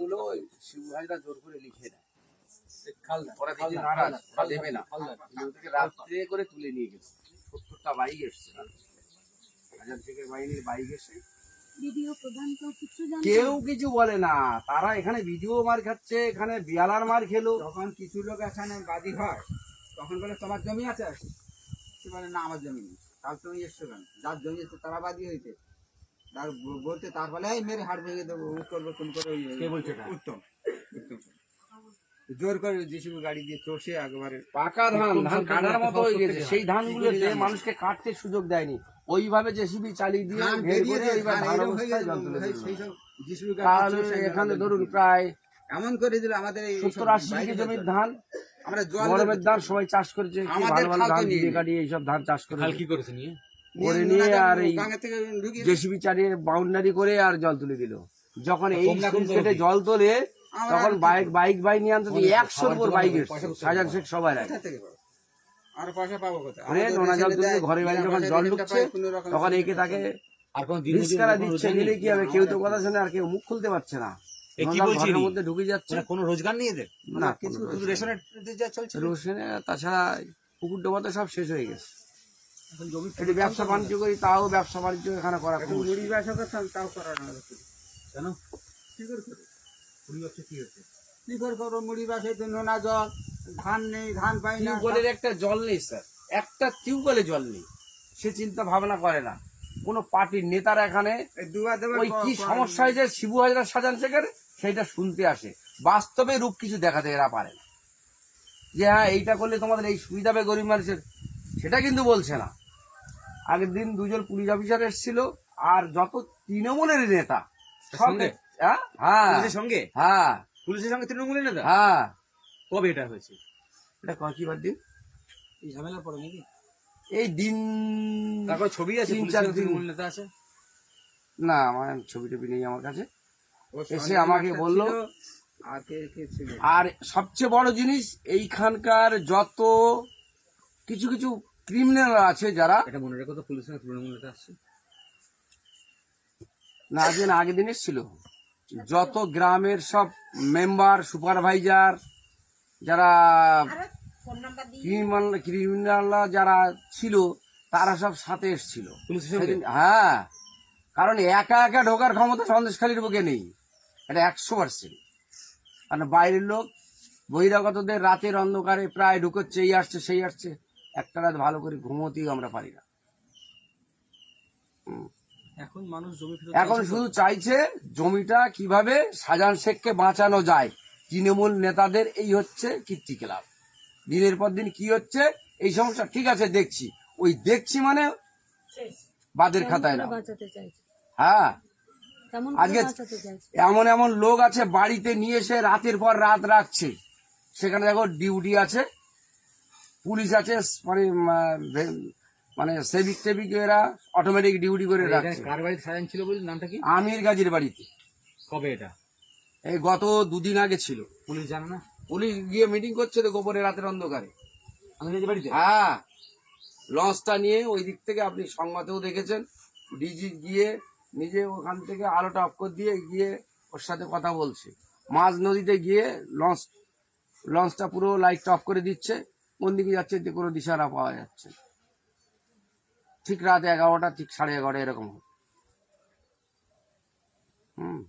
গুলো শিবু ভাইরা জোর করে লিখে দেয় ওরা দেখি নারাজ ওরা দেবে না। ওদেরকে রাত্রে করে তুলে নিয়ে গেছে। সত্তরটা বাইক এসছে। হাজার থেকে বাহিনীর বাইক এসে কেউ কিছু জানে কেউ কিছু বলে না। তারা এখানে ভিডিও মার খাচ্ছে এখানে বিয়ালার মার খেলো। যখন কিছু লোক এখানে বাদী হয় তখন বলে তোমার জমি আছে? সে বলে না আমার জমি নেই। তার তুমি এসছো কেন? যার জমি আছে তারা বাদী হয়েছে। তার বলতে তারপরে এই মেরে হাড় ভেঙে দেবো করব করে কে বলছে উত্তম উত্তম। জোর করে জিসিবি গাড়ি দিয়ে চষে একবারে পাকা ধান ধান কাটার মতো হয়ে গেছে। সেই ধানগুলো মানুষকে কাটতে সুযোগ দেয়নি ওইভাবে জেসিবি চালিয়ে দিয়ে করে এইবার ধান হয়ে অবস্থায় জল তুলে তাহলে এখানে ধরুন প্রায় এমন করে দিল আমাদের এই সত্তর আশি বিঘে জমির ধান আমরা গরমের ধান সবাই চাষ করেছে ভালো ভালো ধান দিয়ে। কাটিয়ে এইসব ধান চাষ করে কি করেছে নিয়ে? করে নিয়ে নিয়ে আর এই জেসিবি চালিয়ে বাউন্ডারি করে আর জল তুলে দিল। যখন এই? জল তোলে তখন বাইক বাইক বাইক নিয়ে আনতে একশোর উপর বাইক সাজান শেখ সবাই আগে। কোথা থেকে পাবো? আর পয়সা পাবো কোথায়? নোনা জল তুলে ঘরে বাড়ি যখন জল ঢুকছে পাই, কোনো রকম তখন একে তাকে আর কোন রিস্কারা দিচ্ছে দিলে কি হবে? কেউ তো কথা শোনে আর কেউ মুখ খুলতে পারছে না। মধ্যে ঢুকে যাচ্ছে। কোনো রোজগার এদের? না কিছু যা চলছে? রোশনে তাছাড়া পুকুর ডোবা তো সব শেষ হয়ে গেছে। একটু ব্যবসা বাণিজ্য করি তাও ব্যবসা বাণিজ্য এখানে করা মুড়ি ব্যবসা করতাম তাও করার কেন? কি করে করব? কুড়ি কি হচ্ছে? কি করে করব মুড়ি ব্যবসায় তো নোনা জল ধান নেই ধান পাই না। টিউবওয়েলের একটা জল নেই স্যার। একটা টিউবওয়েলে জল নেই। সে চিন্তা ভাবনা করে না। কোন পার্টির নেতারা এখানে ওই কি সমস্যা হয়েছে? শিবু হাজরা সাজান শেখের? সেটা শুনতে আসে। বাস্তবে রূপ কিছু দেখাতে এরা পারে না। যে হ্যাঁ এইটা করলে তোমাদের এই সুবিধা হবে গরিব মানুষের। সেটা কিন্তু বলছে না। আগের দিন দুজন পুলিশ অফিসার এসেছিল আর যত তৃণমূলের নেতা সঙ্গে? হ্যাঁ হ্যাঁ। পুলিশের সঙ্গে? হ্যাঁ। পুলিশের সঙ্গে তৃণমূলের নেতা? হ্যাঁ। কবে এটা হয়েছে? এটা কয় কি বার দিন? এই ঝামেলা পড়ে নাকি? এই দিন তারপর ছবি আছে? তিন চার দিন। তৃণমূল নেতা আছে? না আমার ছবি টবি নেই আমার কাছে। এসে আমাকে বলল, আর কে কে ছিল? আর সবচেয়ে বড় জিনিস এইখানকার যত কিছু কিছু ক্রিমিনাল আছে যারা। এটা মনে রেখো তো পুলিশের তৃণমূল নেতা আসছে না আজকে না আগের দিন এসেছিল যত গ্রামের সব মেম্বার সুপারভাইজার যারা ক্রিমিনাল ক্রিমিনালরা যারা ছিল তারা সব সাথে এসেছিল। হ্যাঁ। কারণ একা একা ঢোকার ক্ষমতা সন্দেশখালীর বুকে নেই। এটা একশো পার্সেন্ট কারণ বাইরের লোক বহিরাগতদের রাতের অন্ধকারে প্রায় ঢুকোচ্ছে এই আসছে সেই আসছে। একটা রাত ভালো করে ঘুমোতেই আমরা পারি না। এখন মানুষ জমি এখন শুধু চাইছে জমিটা কীভাবে সাজান শেখকে বাঁচানো যায়। তৃণমূল নেতাদের এই হচ্ছে কীর্তি ক্লাব। দিনের পর দিন কি হচ্ছে? এই সমস্যা ঠিক আছে দেখছি। ওই দেখছি মানে বাদের খাতায় না হ্যাঁ। আজকে- করে বাঁচাতে চাইছে? এমন এমন লোক আছে বাড়িতে নিয়ে এসে রাতের পর রাত রাখছে। সেখানে দেখো ডিউটি আছে। পুলিশ আছে মানে মানে সেভিক টেভিক এরা অটোমেটিক ডিউটি করে রাখছে। কার বাড়িতে সাজান ছিল বলি নামটা কি? আমির গাজীর বাড়িতে। কবে এটা? এই গত দুদিন আগে ছিল। পুলিশ জানে না? পুলিশ গিয়ে মিটিং করছে তো গোপনে রাতের অন্ধকারে। বাড়িতে? হ্যাঁ। লঞ্চটা নিয়ে ওই দিক থেকে আপনি সংবাদেও দেখেছেন। ডিজি গিয়ে নিজে ওখান থেকে আলোটা অফ করে দিয়ে গিয়ে ওর সাথে কথা বলছে। মাঝ নদীতে গিয়ে লঞ্চ লঞ্চটা পুরো লাইটটা অফ করে দিচ্ছে। কোন দিকে যাচ্ছে যে কোনো দিশারা পাওয়া যাচ্ছে। ঠিক রাত এগারোটা, ঠিক সাড়ে এগারোটা এরকম। হুম।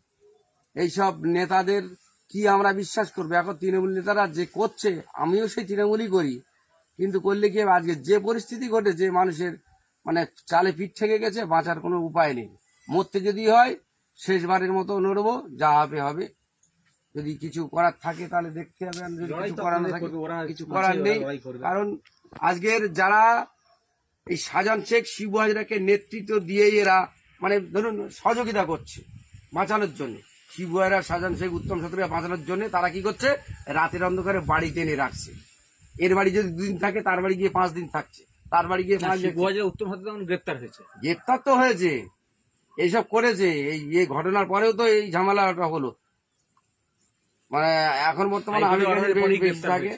এইসব নেতাদের কি আমরা বিশ্বাস করব? এখন তৃণমূল নেতারা যে করছে, আমিও সেই তৃণমূলই করি। কিন্তু করলে কি আজকে যে পরিস্থিতি ঘটেছে মানুষের মানে চালে পিঠ থেকে গেছে, বাঁচার কোনো উপায় নেই। মরতে যদি হয়, শেষবারের মতো নড়বো, যা হবে হবে। যদি কিছু করার থাকে তাহলে দেখতে হবে যদি কিছু করার থাকে কিছু করার নেই। কারণ আজকের যারা এই সাজান শেখ শিবু হাজরাকে নেতৃত্ব দিয়ে এরা মানে ধরুন সহযোগিতা করছে বাঁচানোর জন্য। শিবু হাজরা সাজান শেখ উত্তম শত্রুকে বাঁচানোর জন্য তারা কি করছে? রাতের অন্ধকারে বাড়িতে এনে রাখছে। এর বাড়ি যদি দুদিন থাকে তার বাড়ি গিয়ে পাঁচ দিন থাকছে। তার বাড়ি গিয়ে পাঁচ দিন উত্তম হাতে তখন গ্রেপ্তার হয়েছে। গ্রেপ্তার তো হয়েছে এইসব করেছে এই এই ঘটনার পরেও তো এই ঝামেলাটা হলো। মানে এখন বর্তমানে আমি হাইকোর্টের অর্ডারের পরেই গ্রেপ্তার থাকে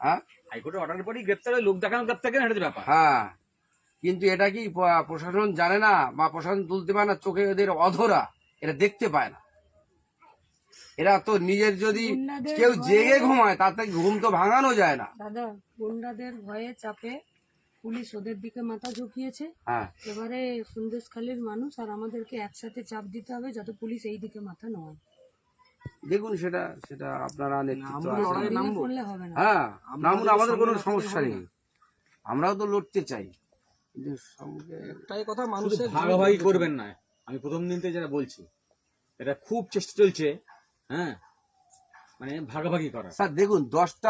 হ্যাঁ? হাইকোর্টের অর্ডারের পরেই গ্রেপ্তার লোক দেখানো গ্রেপ্তার কেন এটা ব্যাপার। হ্যাঁ। কিন্তু এটা কি প্রশাসন জানে না বা প্রশাসন তুলতে পারে না চোখে ওদের অধরা এটা দেখতে পায় না। এরা তো নিজের যদি কেউ জেগে ঘুমায় তাতে ঘুম তো ভাঙানো যায় না। দাদা গুন্ডাদের ভয়ে চাপে পুলিশ ওদের দিকে মাথা ঝুঁকিয়েছে। হ্যাঁ। এবারে সন্দেশখালীর মানুষ আর আমাদেরকে একসাথে চাপ দিতে হবে যাতে পুলিশ এই দিকে মাথা নয় দেখুন সেটা সেটা আপনারা নেতৃত্ব হ্যাঁ নামুন আমাদের কোনো সমস্যা নেই। আমরাও তো লড়তে চাই। একটাই কথা মানুষের ভাগাভাগি করবেন না। আমি প্রথম দিন থেকে যেটা বলছি এটা খুব চেষ্টা চলছে হ্যাঁ মানে ভাগাভাগি করা স্যার দেখুন দশটা